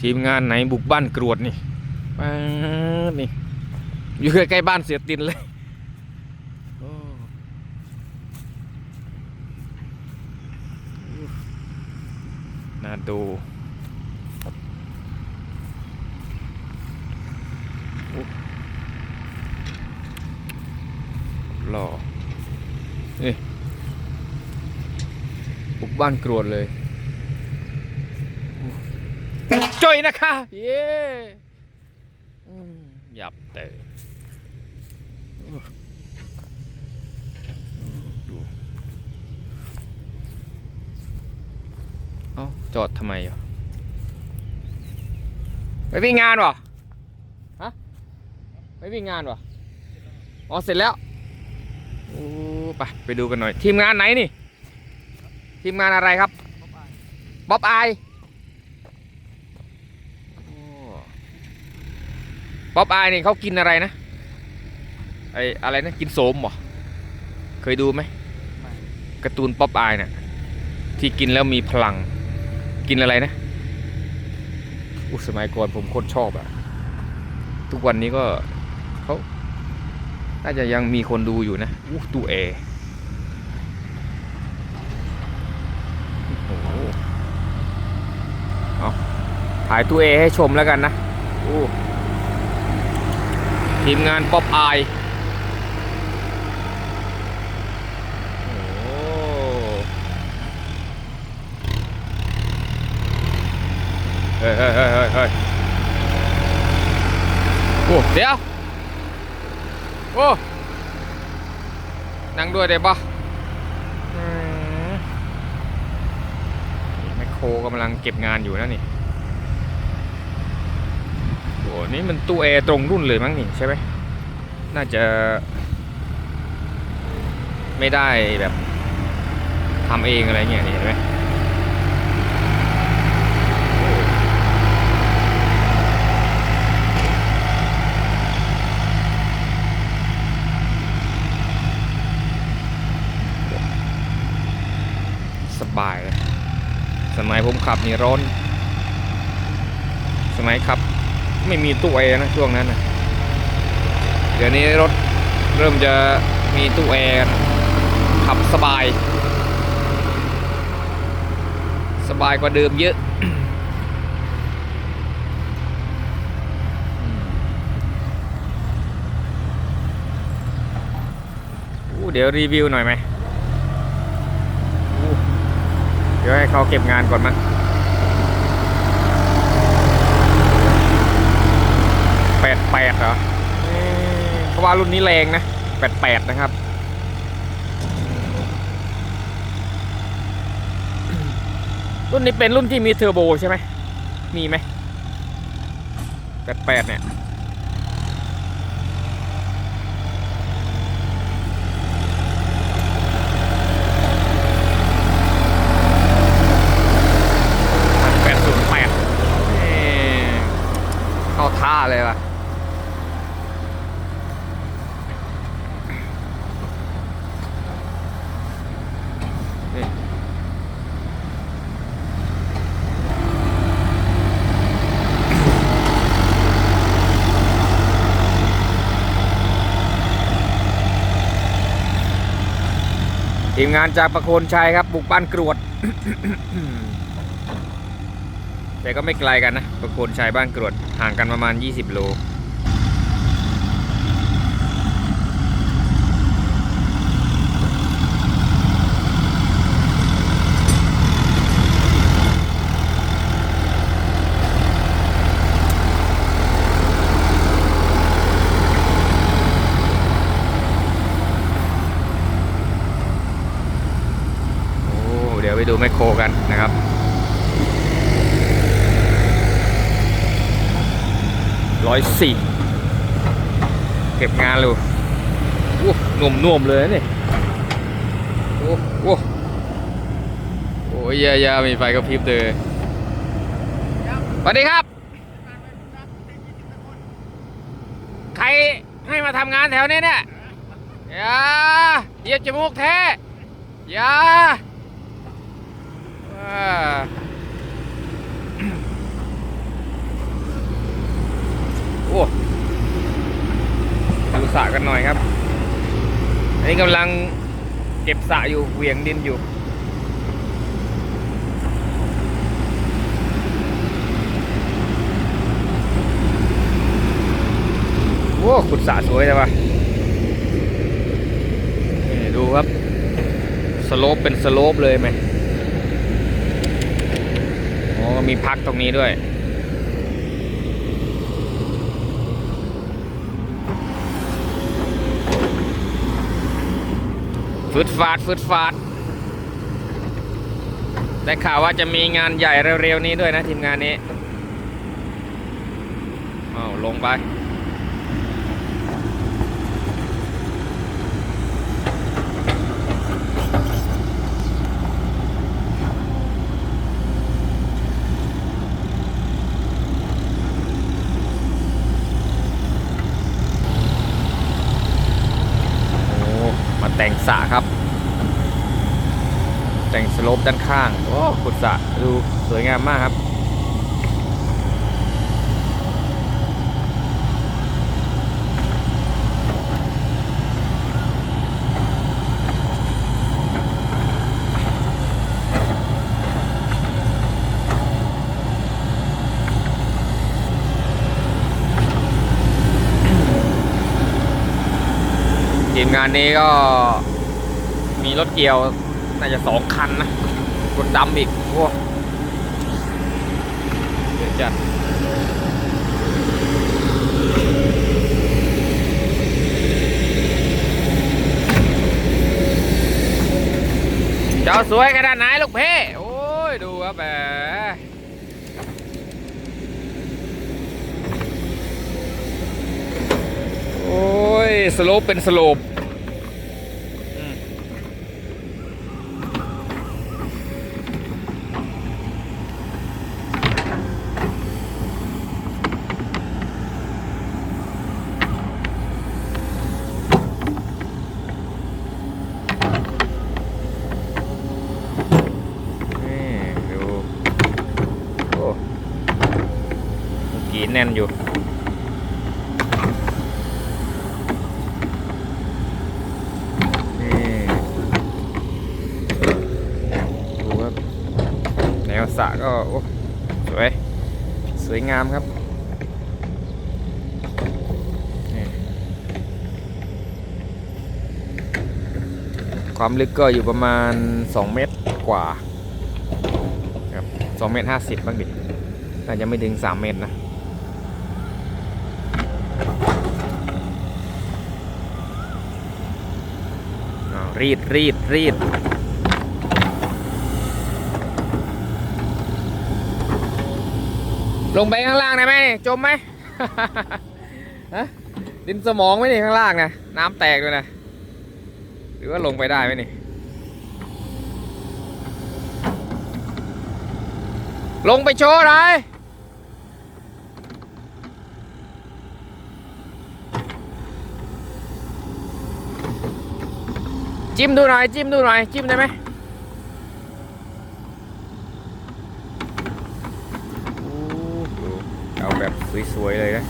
ทีมงานไหนบุกบ้านกรวดนี่ป๊านี่ อยู่ใกล้ๆบ้านเสียตินเลยน่าดูหล่อนี่บุกบ้านกรวดเลย จอยนะคะ เย้อืมหยับเตะดูเอ้าจอดทำไมอะไปวิ่งงานวะฮะไปวิ่งงานวะอ๋อเสร็จแล้วโอ้ไปไปดูกันหน่อย ทีมงานไหนนี่ ทีมงานอะไรครับบ๊อบอายโอ้ บ๊อบอายนี่เขากินอะไรนะไออะไรนะกินโสมเหรอเคยดูไหมการ์ตูนป๊อปอายเนี่ยที่กินแล้วมีพลังกินอะไรนะอุยสมัยก่อนผมโคตรชอบอะทุกวันนี้ก็เขาน่าจะยังมีคนดูอยู่นะอู้ตู้แอร์โอ้โหเอาถ่ายตู้แอร์ให้ชมแล้วกันนะอู้ ทีมงานป๊อปอายโอ้เฮ้ยเฮ้ยเฮ้ยเฮ้ยเฮ้ยโอ้เดี๋ยว โอ้นั่งด้วยได้ปะอืมนี่แมคโครกำลังเก็บงานอยู่นะนี่ นี่มันตู้แอร์ตรงรุ่นเลยมั้งนี่ใช่ไหมน่าจะ ไม่ได้แบบทำเองอะไรเงี้ยเห็นไหมสบายเลย สมัยผมขับนี่ร้อน สมัยขับ ไม่มีตู้แอร์นะช่วงนั้นนะเดี๋ยวนี้รถเริ่มจะมีตู้แอร์ขับสบาย สบายกว่าเดิมเยอะเดี๋ยวรีวิวหน่อยไหม เดี๋ยวให้เขาเก็บงานก่อนมั้ง แปดเหรอเอ๊ะว่ารุ่นนี้แรงนะแปดแปดนะครับรุ่นนี้เป็นรุ่นที่มีเทอร์โบใช่ไหม มีไหมแปดแปดเนี่ย แปดศูนย์แปดเข้าท่าเลยว่ะ มงานจากประโคนชัยครับ บุกบ้านกรวด แต่ก็ไม่ไกลกันนะ ประโคนชัยบ้านกรวดห่างกันประมาณ 20 โล โอ้ เดี๋ยวไปดูแมคโครกั นะครับร้อยสี่เก็บงานเลยโอ้หนุ่มนุ่มเลยนี่โอ้โอ้โอ้ยยายามีไฟกระพริบเลยสวัสดีครับ ใครให้มาทำงานแถวนี้เนี่ย อย่าเยียบจมูกแท้ อย่า โอ้ดูสระกันหน่อยครับ อันนี้กำลังเก็บสระอยู่เหวี่ยงดินอยู่โอ้ขุดสระสวยจังวะนี่ดูครับ สโลปเป็นสโลปเลยไหม มีพักตรงนี้ด้วยฟืดฟาดฟืดฟาด ได้ข่าวว่าจะมีงานใหญ่เร็วๆนี้ด้วยนะทีมงานนี้ อ้าวลงไป โอ้ มาแต่ง สระครับ แต่งสโลปด้านข้าง โอ้ขุดสระดูสวยงามมากครับ ทีมงานนี้ก็ รถเกี่ยว น่าจะสองคันนะรถดำอีกโอ้เดี๋ยวจัดเจ้าสวยขนาดไหนลูกเพ่โอ้ย ดูครับแหมโอ้ย สโลปเป็นสโลปอืม นี่ดูโอ้เมื่อกี้ แน่นอยู่ นี่ดูครับแนวสระก็สวย สวยงามครับความลึกก็อยู่ประมาณ 2 เมตรกว่าครับ2เมตร50บ้างดิน่าจะไม่ถึง 3 เมตรนะ อ้าว รีดรีดรีดลงไปข้างล่างได้ไหมจมไหมฮะดินสมองไหมนี่ข้างล่างนะน้ำแตกด้วยนะหรือว่าลงไปได้ไหมนี่ลงไปโชว์หน่อย จิ้มดูหน่อย จิ้มดูหน่อย จิ้มได้ไหมเอาแบบสวย ๆ เลยนะ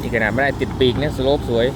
นี่ขนาดไม่ได้ติดปีกเนี่ยสโลปสวย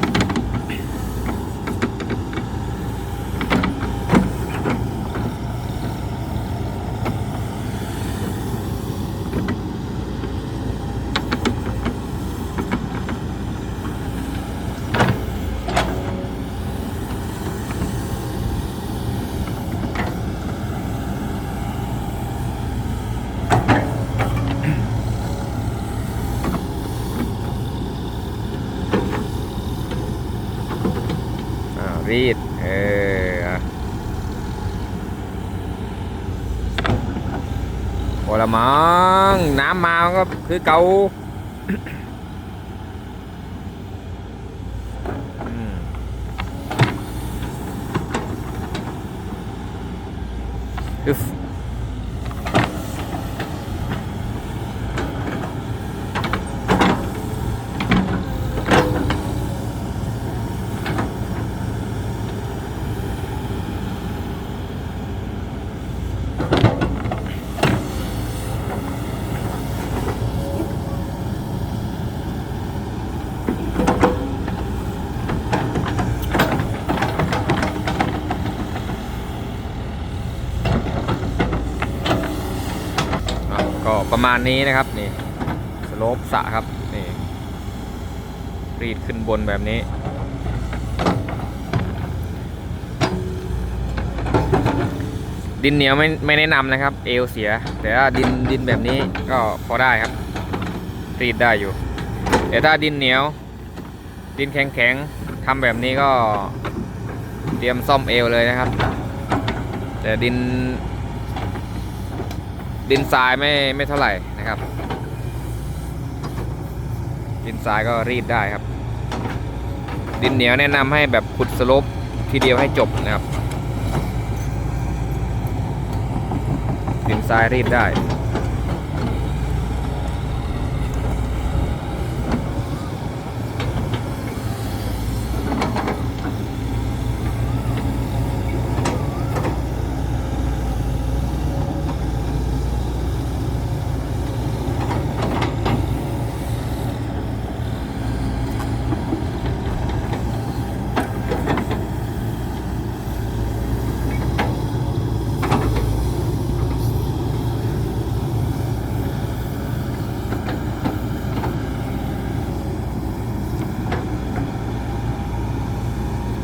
รีด เออโอละมังน้ำมาก็คือเกาอืมอึฟ ก็ประมาณนี้นะครับนี่สโลปสะครับนี่รีดขึ้นบนแบบนี้ ดินเหนียวไม่ไม่แนะนำนะครับ เอวเสีย แต่ถ้าดินดินแบบนี้ก็พอได้ครับ รีดได้อยู่ แต่ถ้าดินเหนียว ดินแข็งแข็งทำแบบนี้ก็เตรียมซ่อมเอวเลยนะครับ แต่ดิน ดินทรายไม่ไม่เท่าไหร่นะครับ ดินทรายก็รีดได้ครับ ดินเหนียวแนะนำให้แบบขุดสลบทีเดียวให้จบนะครับ ดินทรายรีดได้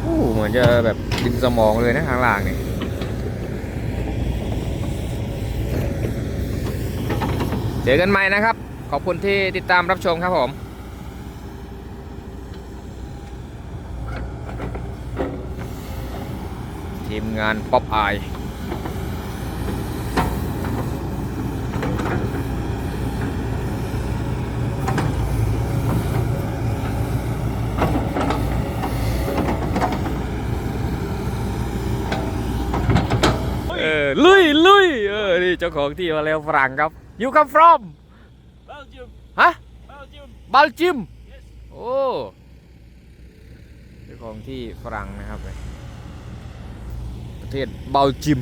อู้ เหมือนจะแบบดินสมองเลยนะข้างล่างนี่เจอกันใหม่นะครับ ขอบคุณที่ติดตามรับชมครับผมทีมงานป๊อปอายเออ ลุยลุยเออนี่เจ้าของที่มาแล้วฝรั่งครับ you come from Belgium, ฮะ Belgium. บัลจิม Yes. โอ้เจ้าของที่ฝรั่งนะครับ ประเทศเบลจิม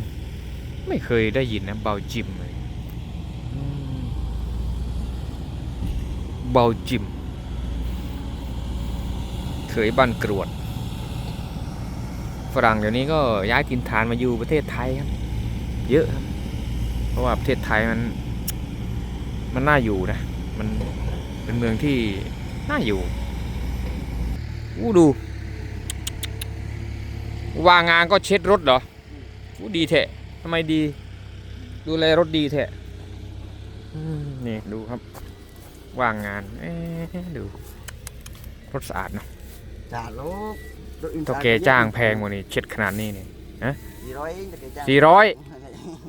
ไม่เคยได้ยินนะเบลจิมเลยอืมเบลจิม เคยบ้านกรวดฝรั่งเดี๋ยวนี้ก็ย้ายถิ่นฐานมาอยู่ประเทศไทยครับ เยอะครับ เพราะว่าประเทศไทยมัน มันน่าอยู่นะ มันเป็นเมืองที่น่าอยู่อู้ดู วางงานก็เช็ดรถเหรออู้ดีแทะทำไมดี ดูแลรถดีแทะอืมนี่ดูครับ วางงานเอ๊ะดู รถสะอาดเนอะจ่าลูกรถอินเท่าแกจ้างแพงกว่านี่เช็ดขนาดนี้นี่สี่ร้อยเองแต่แกจ้างสี่ร้อย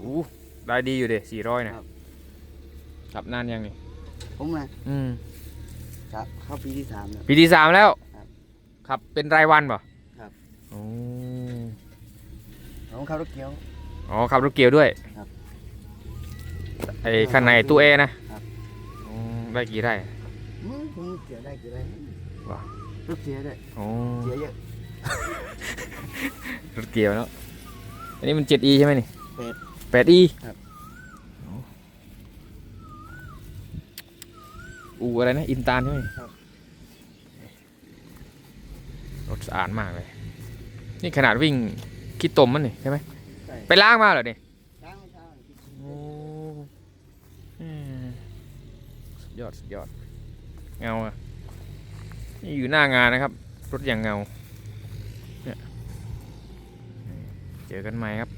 อู้ได้ดีอยู่เด็สี่ร้อยนะครับ ขับนานยังนี่ผมนะอืมครับเข้าปีที่สามแล้ว ปีที่สามแล้วครับขับเป็นรายวันป่ะครับ โอ้ผมขับรถเกียว อ๋อขับรถเกียวด้วยครับไอ้ข้างในตู้เอนะครับอ๋อได้กี่ไร่ อืมผมเสียได้กี่ไรว่ะรถเสียด้วยโอ้เสียเยอะรถเกียวแล้วอันนี้มันเจ็ดอีใช่ไหมนี่ แปดแปดอีครับ อูอะไรนะ อินตาลใช่ไหมครับ รถสะอาดมากเลย นี่ขนาดวิ่งขี้ตมมันนี่ใช่ไหม ใช่ไปล้างมาเหรอเนี่ยช้างไม่ช้างโอ้อืมสุดยอดสุดยอด เงาอะนี่อยู่หน้างานนะครับ รถอย่างเงาเนี่ยเจอกันใหม่ครับ